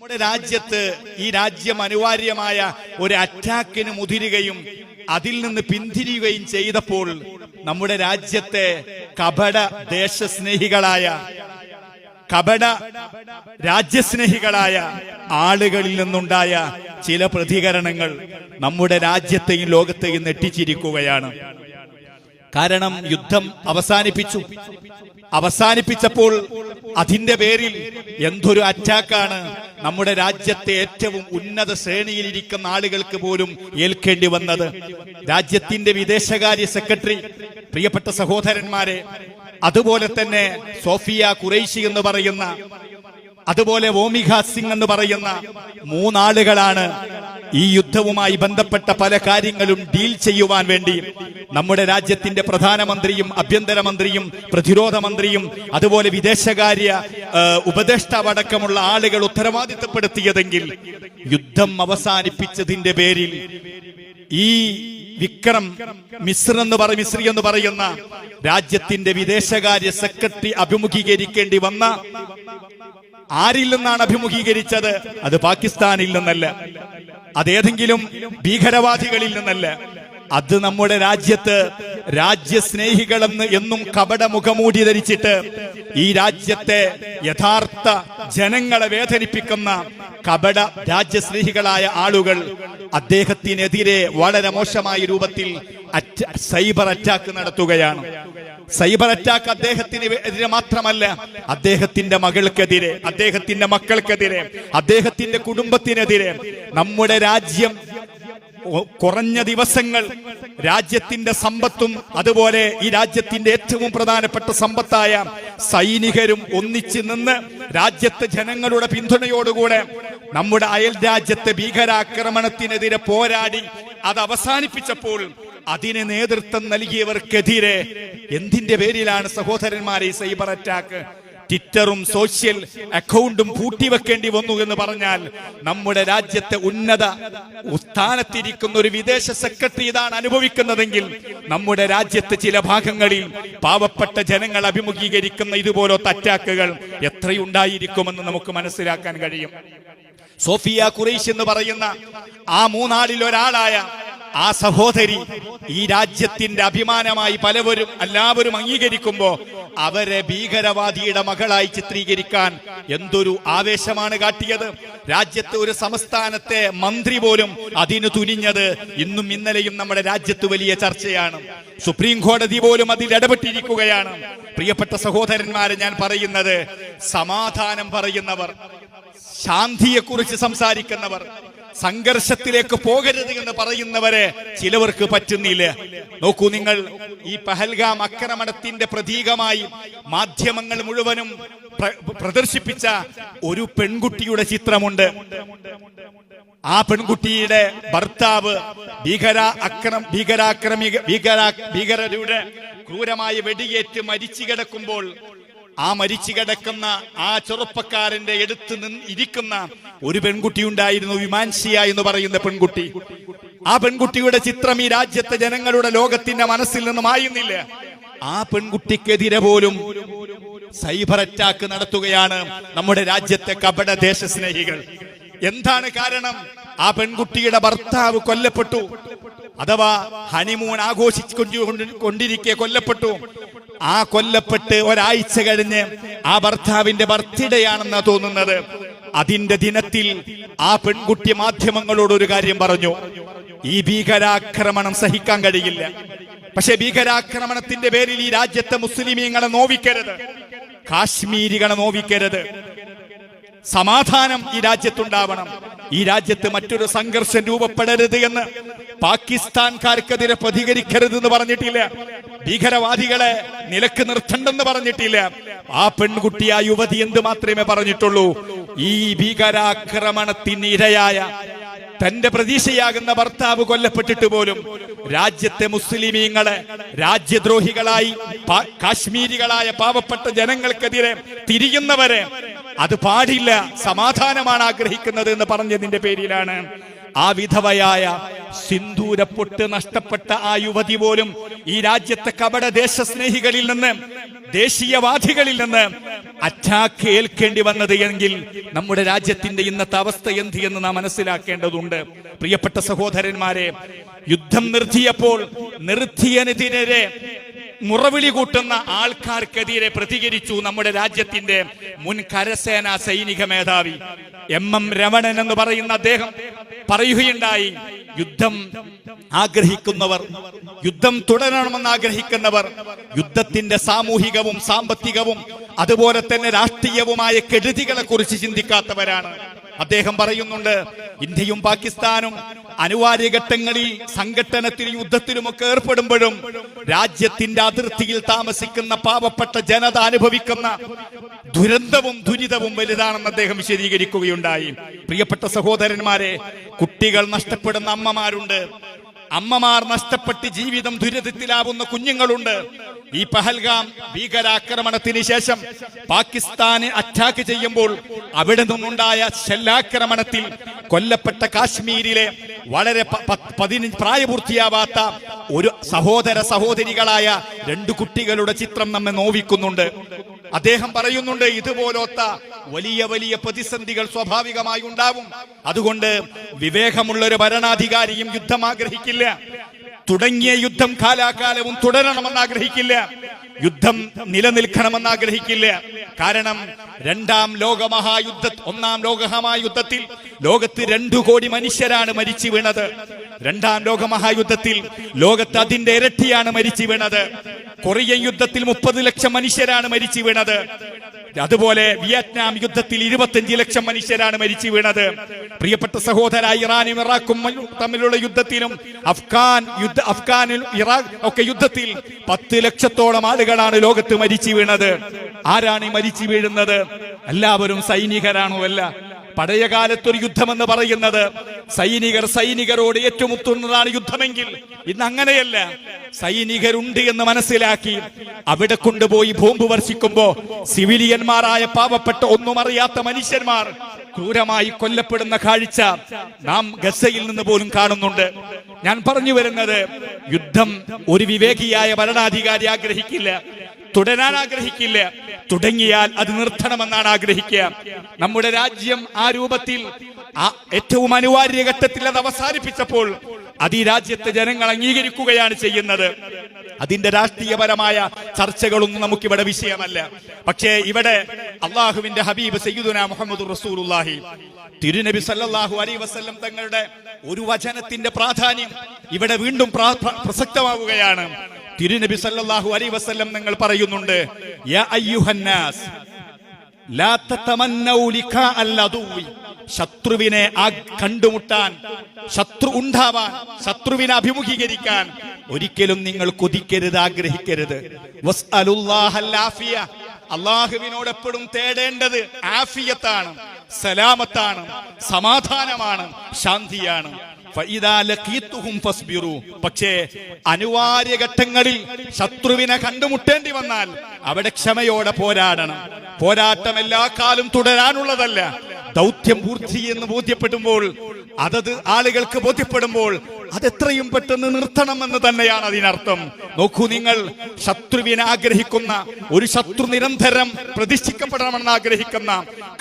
നമ്മുടെ രാജ്യത്ത് ഈ രാജ്യം അനിവാര്യമായ ഒരു അറ്റാക്കിന് മുതിരുകയും അതിൽ നിന്ന് പിന്തിരിയുകയും ചെയ്തപ്പോൾ നമ്മുടെ രാജ്യത്തെ കപട ദേശസ്നേഹികളായ കപട രാജ്യസ്നേഹികളായ ആളുകളിൽ നിന്നുണ്ടായ ചില പ്രതികരണങ്ങൾ നമ്മുടെ രാജ്യത്തെയും ലോകത്തെയും നെട്ടിച്ചിരിക്കുകയാണ്. കാരണം യുദ്ധം അവസാനിപ്പിച്ചു. അവസാനിപ്പിച്ചപ്പോൾ അതിന്റെ പേരിൽ എന്തൊരു അറ്റാക്കാണ് നമ്മുടെ രാജ്യത്തെ ഏറ്റവും ഉന്നത ശ്രേണിയിലിരിക്കുന്ന ആളുകൾക്ക് പോലും ഏൽക്കേണ്ടി വന്നത് രാജ്യത്തിന്റെ വിദേശകാര്യ സെക്രട്ടറി പ്രിയപ്പെട്ട സഹോദരന്മാരെ അതുപോലെ തന്നെ സോഫിയ കുറേശി എന്ന് പറയുന്ന അതുപോലെ ഓമിക സിംഗ് എന്ന് പറയുന്ന മൂന്നാളുകളാണ് ഈ യുദ്ധവുമായി ബന്ധപ്പെട്ട പല കാര്യങ്ങളും ഡീൽ ചെയ്യുവാൻ വേണ്ടി നമ്മുടെ രാജ്യത്തിന്റെ പ്രധാനമന്ത്രിയും ആഭ്യന്തരമന്ത്രിയും പ്രതിരോധ മന്ത്രിയും അതുപോലെ വിദേശകാര്യ ഉപദേഷ്ടാവ് ഉപദേഷ്ടാവടക്കമുള്ള ആളുകൾ ഉത്തരവാദിത്തപ്പെടുത്തിയതെങ്കിൽ യുദ്ധം അവസാനിപ്പിച്ചതിന്റെ പേരിൽ ഈ വിക്രം മിശ്ര എന്ന് പറ മിശ്രി എന്ന് പറയുന്ന രാജ്യത്തിന്റെ വിദേശകാര്യ സെക്രട്ടറി അഭിമുഖീകരിക്കേണ്ടി വന്ന ആരിൽ നിന്നാണ് അഭിമുഖീകരിച്ചത്? അത് പാകിസ്ഥാനിൽ നിന്നല്ല. അതേതെങ്കിലും ഭീകരവാദികളിൽ നിന്നല്ല. അത് നമ്മുടെ രാജ്യത്ത് രാജ്യസ്നേഹികളെന്ന് എന്നും കപട മുഖമൂടി ധരിച്ചിട്ട് ഈ രാജ്യത്തെ യഥാർത്ഥ ജനങ്ങളെ വേദനിപ്പിക്കുന്ന കപട രാജ്യസ്നേഹികളായ ആളുകൾ അദ്ദേഹത്തിനെതിരെ വളരെ മോശമായ രൂപത്തിൽ സൈബർ അറ്റാക്ക് നടത്തുകയാണ്. സൈബർ അറ്റാക്ക് അദ്ദേഹത്തിന് എതിരെ മാത്രമല്ല അദ്ദേഹത്തിന്റെ മകൾക്കെതിരെ അദ്ദേഹത്തിന്റെ മക്കൾക്കെതിരെ അദ്ദേഹത്തിന്റെ കുടുംബത്തിനെതിരെ നമ്മുടെ രാജ്യം കുറഞ്ഞ ദിവസങ്ങൾ രാജ്യത്തിന്റെ സമ്പത്തും അതുപോലെ ഈ രാജ്യത്തിന്റെ ഏറ്റവും പ്രധാനപ്പെട്ട സമ്പത്തായ സൈനികരും ഒന്നിച്ചു നിന്ന് രാജ്യത്തെ ജനങ്ങളുടെ പിന്തുണയോടുകൂടെ നമ്മുടെ അയൽ രാജ്യത്തെ ഭീകരാക്രമണത്തിനെതിരെ പോരാടി അത് അവസാനിപ്പിച്ചപ്പോൾ അതിന് നേതൃത്വം നൽകിയവർക്കെതിരെ എന്തിന്റെ പേരിലാണ് സഹോദരന്മാരെ സൈബർ അറ്റാക്ക്? ട്വിറ്ററും സോഷ്യൽ അക്കൗണ്ടും പൂട്ടിവെക്കേണ്ടി വന്നു എന്ന് പറഞ്ഞാൽ നമ്മുടെ രാജ്യത്തെ ഉന്നത സ്ഥാനത്തിരിക്കുന്ന ഒരു വിദേശ സെക്രട്ടറി ഇതാണ് അനുഭവിക്കുന്നതെങ്കിൽ നമ്മുടെ രാജ്യത്തെ ചില ഭാഗങ്ങളിൽ പാവപ്പെട്ട ജനങ്ങൾ അഭിമുഖീകരിക്കുന്ന ഇതുപോലത്തെ അറ്റാക്കുകൾ എത്രയുണ്ടായിരിക്കുമെന്ന് നമുക്ക് മനസ്സിലാക്കാൻ കഴിയും. സോഫിയ ഖുറൈഷ് എന്ന് പറയുന്ന ആ മൂന്നാളിൽ ഒരാളായ ആ സഹോദരി ഈ രാജ്യത്തിന്റെ അഭിമാനമായി പലവരും എല്ലാവരും അംഗീകരിക്കുമ്പോ അവരെ ഭീകരവാദിയുടെ മകളായി ചിത്രീകരിക്കാൻ എന്തൊരു ആവേശമാണ് കാട്ടിയത്. രാജ്യത്തെ ഒരു സംസ്ഥാനത്തെ മന്ത്രി പോലും അതിന് തുനിഞ്ഞത് ഇന്നും ഇന്നലെയും നമ്മുടെ രാജ്യത്ത് വലിയ ചർച്ചയാണ്. സുപ്രീം കോടതി പോലും അതിൽ ഇടപെട്ടിരിക്കുകയാണ്. പ്രിയപ്പെട്ട സഹോദരന്മാരെ ഞാൻ പറയുന്നത് സമാധാനം പറയുന്നവർ ശാന്തിയെക്കുറിച്ച് സംസാരിക്കുന്നവർ സംഘർഷത്തിലേക്ക് പോകരുത് എന്ന് പറയുന്നവരെ ചിലവർക്ക് പറ്റുന്നില്ല. നോക്കൂ നിങ്ങൾ ഈ പഹൽഗാം ആക്രമണത്തിന്റെ പ്രതീകമായി മാധ്യമങ്ങൾ മുഴുവനും പ്ര- പ്രദർശിപ്പിച്ച ഒരു പെൺകുട്ടിയുടെ ചിത്രമുണ്ട്. ആ പെൺകുട്ടിയുടെ ഭർത്താവ് ഭീകര അക്രം ഭീകരാക്രമിക ഭീകര ഭീകരരുടെ ക്രൂരമായ വെടിയേറ്റ് മരിച്ചു കിടക്കുമ്പോൾ ആ മരിച്ചു കിടക്കുന്ന ആ ചെറുപ്പക്കാരന്റെ എടുത്ത് നിന്ന് ഇരിക്കുന്ന ഒരു പെൺകുട്ടി ഉണ്ടായിരുന്നു വിമാൻസിയ എന്ന് പറയുന്ന പെൺകുട്ടി. ആ പെൺകുട്ടിയുടെ ചിത്രം ഈ രാജ്യത്തെ ജനങ്ങളുടെ ലോകത്തിന്റെ മനസ്സിൽ നിന്ന് മായുന്നില്ല ആ പെൺകുട്ടിക്കെതിരെ പോലും സൈബർ അറ്റാക്ക് നടത്തുകയാണ് നമ്മുടെ രാജ്യത്തെ കപട ദേശസ്നേഹികൾ. എന്താണ് കാരണം? ആ പെൺകുട്ടിയുടെ ഭർത്താവ് കൊല്ലപ്പെട്ടു. അഥവാ ഹണിമൂൺ ആഘോഷിച്ചു കൊണ്ടിരിക്കെ കൊല്ലപ്പെട്ടു. ആ കൊല്ലപ്പെട്ട് ഒരാഴ്ച കഴിഞ്ഞ് ആ ഭർത്താവിന്റെ ബർത്ത്ഡേ ആണെന്നാ തോന്നുന്നത്. അതിന്റെ ദിനത്തിൽ ആ പെൺകുട്ടി മാധ്യമങ്ങളോട് ഒരു കാര്യം പറഞ്ഞു. ഈ ഭീകരാക്രമണം സഹിക്കാൻ കഴിയില്ല. പക്ഷെ ഭീകരാക്രമണത്തിന്റെ പേരിൽ ഈ രാജ്യത്തെ മുസ്ലിമീങ്ങളെ നോവിക്കരുത്. കാശ്മീരികളെ നോവിക്കരുത്. സമാധാനം ഈ രാജ്യത്തുണ്ടാവണം. ഈ രാജ്യത്ത് മറ്റൊരു സംഘർഷം രൂപപ്പെടരുത് എന്ന് പാകിസ്ഥാൻകാർക്കെതിരെ പ്രതികരിക്കരുത് എന്ന് പറഞ്ഞിട്ടില്ല. ഭീകരവാദികളെ നിലയ്ക്ക് നിർത്തണ്ടെന്ന് പറഞ്ഞിട്ടില്ല. ആ പെൺകുട്ടി ആ യുവതി എന്ത് മാത്രമേ പറഞ്ഞിട്ടുള്ളൂ. ഈ ഭീകരാക്രമണത്തിന് ഇരയായ തന്റെ പ്രതീക്ഷയാകുന്ന ഭർത്താവ് കൊല്ലപ്പെട്ടിട്ട് പോലും രാജ്യത്തെ മുസ്ലിമീങ്ങളെ രാജ്യദ്രോഹികളായി കാശ്മീരികളായ പാവപ്പെട്ട ജനങ്ങൾക്കെതിരെ തിരിയുന്നവരെ അത് പാടില്ല സമാധാനമാണ് ആഗ്രഹിക്കുന്നത് എന്ന് പറഞ്ഞതിന്റെ പേരിലാണ്. ആ വിധവയായ സിന്ദൂരപ്പൊട്ട് നഷ്ടപ്പെട്ട ആ യുവതി പോലും ഈ രാജ്യത്തെ കപട ദേശസ്നേഹികളിൽ നിന്ന് ദേശീയവാദികളിൽ നിന്ന് അറ്റാക്ക് ഏൽക്കേണ്ടി വന്നത് എങ്കിൽ നമ്മുടെ രാജ്യത്തിന്റെ ഇന്നത്തെ അവസ്ഥ എന്ത് എന്ന് നാം മനസ്സിലാക്കേണ്ടതുണ്ട്. പ്രിയപ്പെട്ട സഹോദരന്മാരെ യുദ്ധം നിർത്തിയപ്പോൾ നിർത്തിയതിനെതിരെ മുറവിളി കൂട്ടുന്ന ആൾക്കാർക്കെതിരെ പ്രതികരിച്ചു നമ്മുടെ രാജ്യത്തിന്റെ മുൻ കരസേന സൈനിക മേധാവി. എം എം രമണൻ എന്ന് പറയുന്ന അദ്ദേഹം പറയുകയുണ്ടായി യുദ്ധം ആഗ്രഹിക്കുന്നവർ യുദ്ധം തുടരണമെന്ന് ആഗ്രഹിക്കുന്നവർ യുദ്ധത്തിന്റെ സാമൂഹികവും സാമ്പത്തികവും അതുപോലെ തന്നെ രാഷ്ട്രീയവുമായ കെടുതികളെ കുറിച്ച് ചിന്തിക്കാത്തവരാണ്. അദ്ദേഹം പറയുന്നുണ്ട് ഇന്ത്യയും പാകിസ്ഥാനും അനിവാര്യ ഘട്ടങ്ങളിൽ സംഘട്ടനത്തിലും യുദ്ധത്തിലുമൊക്കെ ഏർപ്പെടുമ്പോഴും രാജ്യത്തിന്റെ അതിർത്തിയിൽ താമസിക്കുന്ന പാവപ്പെട്ട ജനത അനുഭവിക്കുന്ന ദുരന്തവും ദുരിതവും വലുതാണെന്ന് അദ്ദേഹം വിശദീകരിക്കുകയുണ്ടായി. പ്രിയപ്പെട്ട സഹോദരന്മാരെ കുട്ടികൾ നഷ്ടപ്പെടുന്ന അമ്മമാരുണ്ട്. അമ്മമാർ നഷ്ടപ്പെട്ട് ജീവിതം ദുരിതത്തിലാവുന്ന കുഞ്ഞുങ്ങളുണ്ട്. ഈ പഹൽഗാം ഭീകരാക്രമണത്തിന് ശേഷം പാകിസ്ഥാനെ അറ്റാക്ക് ചെയ്യുമ്പോൾ അവിടെ നിന്നുണ്ടായ ഷെല്ലാക്രമണത്തിൽ കൊല്ലപ്പെട്ട കാശ്മീരിലെ വളരെ പതിനഞ്ച് പ്രായപൂർത്തിയാവാത്ത ഒരു സഹോദര സഹോദരികളായ രണ്ടു കുട്ടികളുടെ ചിത്രം നമ്മെ നോവിക്കുന്നുണ്ട്. അദ്ദേഹം പറയുന്നുണ്ട് ഇതുപോലത്തെ വലിയ വലിയ പ്രതിസന്ധികൾ സ്വാഭാവികമായി ഉണ്ടാവും. അതുകൊണ്ട് വിവേകമുള്ള ഒരു ഭരണാധികാരിയും യുദ്ധം ആഗ്രഹിക്കില്ല. തുടങ്ങിയ യുദ്ധം കാലാകാലവും തുടരണമെന്ന് ആഗ്രഹിക്കില്ല യുദ്ധം നിലനിൽക്കണമെന്ന് ആഗ്രഹിക്കില്ല കാരണം രണ്ടാം ലോകമഹായുദ്ധ ഒന്നാം ലോകമഹായുദ്ധത്തിൽ ലോകത്ത് രണ്ടു കോടി മനുഷ്യരാണ് മരിച്ചു വീണത്. രണ്ടാം ലോകമഹായുദ്ധത്തിൽ ലോകത്ത് അതിന്റെ ഇരട്ടിയാണ് മരിച്ചു വീണത്. കൊറിയൻ യുദ്ധത്തിൽ മുപ്പത് ലക്ഷം മനുഷ്യരാണ് മരിച്ചു വീണത്. അതുപോലെ വിയറ്റ്നാം യുദ്ധത്തിൽ ഇരുപത്തിയഞ്ച് ലക്ഷം മനുഷ്യരാണ് മരിച്ചു വീണത്. പ്രിയപ്പെട്ട സഹോദര ഇറാനും ഇറാഖും തമ്മിലുള്ള യുദ്ധത്തിലും അഫ്ഗാൻ യുദ്ധ അഫ്ഗാനിൽ ഇറാഖ് ഒക്കെ യുദ്ധത്തിൽ പത്ത് ലക്ഷത്തോളം ആളുകളാണ് ലോകത്ത് മരിച്ചു വീണത്. ആരാണ് മരിച്ചു വീഴുന്നത്? എല്ലാവരും സൈനികരാണോ അല്ല? പഴയ കാലത്തൊരു യുദ്ധമെന്ന് പറയുന്നത് സൈനികർ സൈനികരോട് ഏറ്റുമുത്തുന്നതാണ് യുദ്ധമെങ്കിൽ. ഇന്ന് അങ്ങനെയല്ല. സൈനികരുണ്ട് എന്ന് മനസ്സിലാക്കി അവിടെ കൊണ്ടുപോയി ബോംബ് വർഷിക്കുമ്പോ സിവിലിയന്മാരായ പാവപ്പെട്ട ഒന്നും അറിയാത്ത മനുഷ്യന്മാർ ക്രൂരമായി കൊല്ലപ്പെടുന്ന കാഴ്ച നാം ഗസയിൽ നിന്ന് പോലും കാണുന്നുണ്ട്. ഞാൻ പറഞ്ഞു വരുന്നത് യുദ്ധം ഒരു വിവേകിയായ ഭരണാധികാരി ആഗ്രഹിക്കില്ല. തുടരാൻ ആഗ്രഹിക്കില്ല. തുടങ്ങിയാൽ അത് നിർത്തണമെന്നാണ് ആഗ്രഹിക്കുക. നമ്മുടെ രാജ്യം ആ രൂപത്തിൽ ആ ഏറ്റവും അനിവാര്യ ഘട്ടത്തിൽ അത് അവസാനിപ്പിച്ചപ്പോൾ അത് ഈ രാജ്യത്തെ ജനങ്ങൾ അംഗീകരിക്കുകയാണ് ചെയ്യുന്നത്. അതിന്റെ രാഷ്ട്രീയപരമായ ചർച്ചകളൊന്നും നമുക്കിവിടെ വിഷയമല്ല. പക്ഷേ ഇവിടെ അള്ളാഹുവിന്റെ ഹബീബ് സയ്യിദുന മുഹമ്മദ് റസൂലുള്ളാഹി തിരുനബി സല്ലല്ലാഹു അലൈഹി വസല്ലം തങ്ങളുടെ ഒരു വചനത്തിന്റെ പ്രാധാന്യം ഇവിടെ വീണ്ടും പ്രസക്തമാവുകയാണ്. തിരുനബി സല്ലല്ലാഹു അലൈഹി വസല്ലം നിങ്ങൾ പറയുന്നുണ്ട് യാ ലാ തതമന്നൗ. ശത്രുവിനെ ആ കണ്ടുമുട്ടാൻ ശത്രു ഉണ്ടാവാൻ ശത്രുവിനെ അഭിമുഖീകരിക്കാൻ ഒരിക്കലും നിങ്ങൾ കൊതിക്കരുത് ആഗ്രഹിക്കരുത്. അള്ളാഹുവിനോട് എപ്പോഴും തേടേണ്ടത് ആഫിയത്താണ് സലാമത്താണ് സമാധാനമാണ് ശാന്തിയാണ്. പക്ഷേ അനിവാര്യ ഘട്ടങ്ങളിൽ ശത്രുവിനെ കണ്ടുമുട്ടേണ്ടി വന്നാൽ അവിടെ ക്ഷമയോടെ പോരാടണം. പോരാട്ടം എല്ലാ കാലം തുടരാനുള്ളതല്ല. ദൗത്യം പൂർത്തി എന്ന് ബോധ്യപ്പെടുമ്പോൾ അതത് ആളുകൾക്ക് ബോധ്യപ്പെടുമ്പോൾ അതെത്രയും പെട്ടെന്ന് നിർത്തണമെന്ന് തന്നെയാണ് അതിനർത്ഥം. നോക്കൂ നിങ്ങൾ ശത്രുവിനെ ആഗ്രഹിക്കുന്ന ഒരു ശത്രു നിരന്തരം പ്രതിഷ്ഠിക്കപ്പെടണമെന്ന് ആഗ്രഹിക്കുന്ന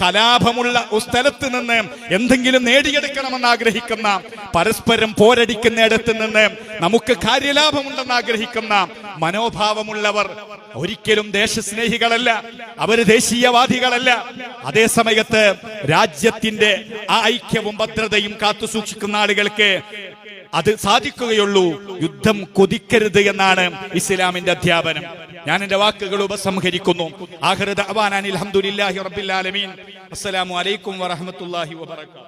കലാപമുള്ള ഒരു സ്ഥലത്ത് നിന്ന് എന്തെങ്കിലും നേടിയെടുക്കണമെന്ന് ആഗ്രഹിക്കുന്ന പരസ്പരം പോരടിക്കുന്നിടത്ത് നിന്ന് നമുക്ക് കാര്യലാഭമുണ്ടെന്ന് ആഗ്രഹിക്കുന്ന മനോഭാവമുള്ളവർ ഒരിക്കലും ദേശസ്നേഹികളല്ല അവർ ദേശീയവാദികളല്ല. അതേ സമയത്ത് രാജ്യത്തിന്റെ ആ ഐക്യവും ഭദ്രതയും കാത്തു സൂക്ഷിക്കുന്ന ആളുകൾക്ക് അത് സാധിക്കുകയുള്ളൂ. യുദ്ധം കൊതിക്കരുത് എന്നാണ് ഇസ്ലാമിന്റെ അധ്യാപനം. ഞാൻ എന്റെ വാക്കുകൾ ഉപസംഹരിക്കുന്നു. ആഹൃദ റബ്ബിൽ ആലമീൻ. അസ്സലാമു അലൈക്കും വറഹ്മത്തുള്ളാഹി വബറകാതുഹു.